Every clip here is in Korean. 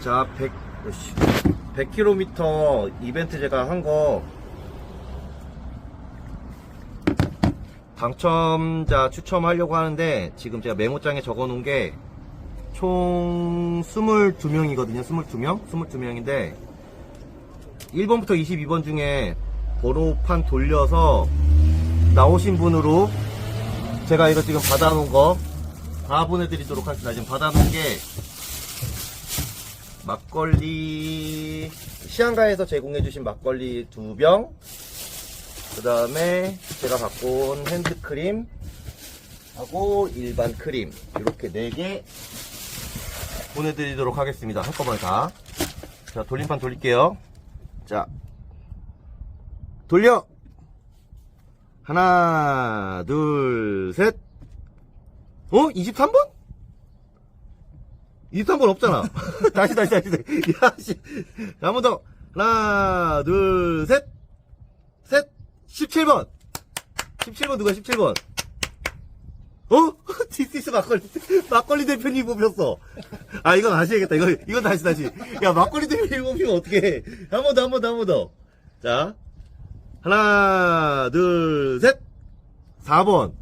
자, 100, 씨, 100km 이벤트 제가 한 거 당첨자 추첨하려고 하는데 지금 제가 메모장에 적어 놓은 게 총 22명이거든요. 22명? 22명인데 1번부터 22번 중에 번호판 돌려서 나오신 분으로 제가 이거 지금 받아놓은 거 다 보내드리도록 하겠습니다. 지금 받아놓은 게 막걸리 시안가에서 제공해주신 막걸리 두 병, 그 다음에 제가 갖고 온 핸드크림 하고 일반 크림 이렇게 네 개 보내드리도록 하겠습니다. 한꺼번에 다. 자 돌림판 돌릴게요. 자 돌려 하나 둘셋 어? 23번? 23번 없잖아. 다시, 다시, 다시. 다시. 야, 씨. 한 번 더. 하나, 둘, 셋. 셋. 17번. 17번 누가 17번? 어? 디스이스 막걸리, 막걸리 대표님 뽑혔어. 아, 이건 아시겠다. 이거, 이건 다시, 다시. 야, 막걸리 대표님 뽑히면 어떡해. 한 번 더, 한 번 더, 한 번 더. 자. 하나, 둘, 셋. 4번.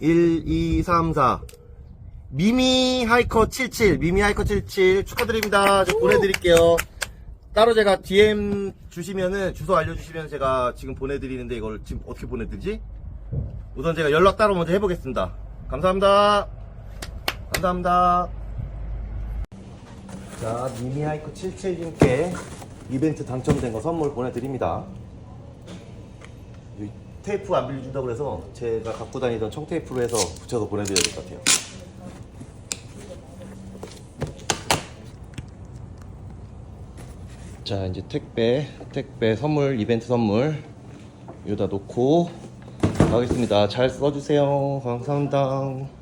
1, 2, 3, 4. 미미 하이커 77, 미미 하이커 77 축하드립니다. 저 보내드릴게요. 따로 제가 DM 주시면은 주소 알려주시면 제가 지금 보내드리는데 이걸 지금 어떻게 보내드리지? 우선 제가 연락 따로 먼저 해보겠습니다. 감사합니다. 감사합니다. 자, 미미 하이커 77님께 이벤트 당첨된 거 선물 보내드립니다. 이 테이프 안 빌려준다고 해서 제가 갖고 다니던 청테이프로 해서 붙여서 보내드려야 될 것 같아요. 자 이제 택배 택배 선물 이벤트 선물 여기다 놓고 가겠습니다. 잘 써주세요. 감사합니다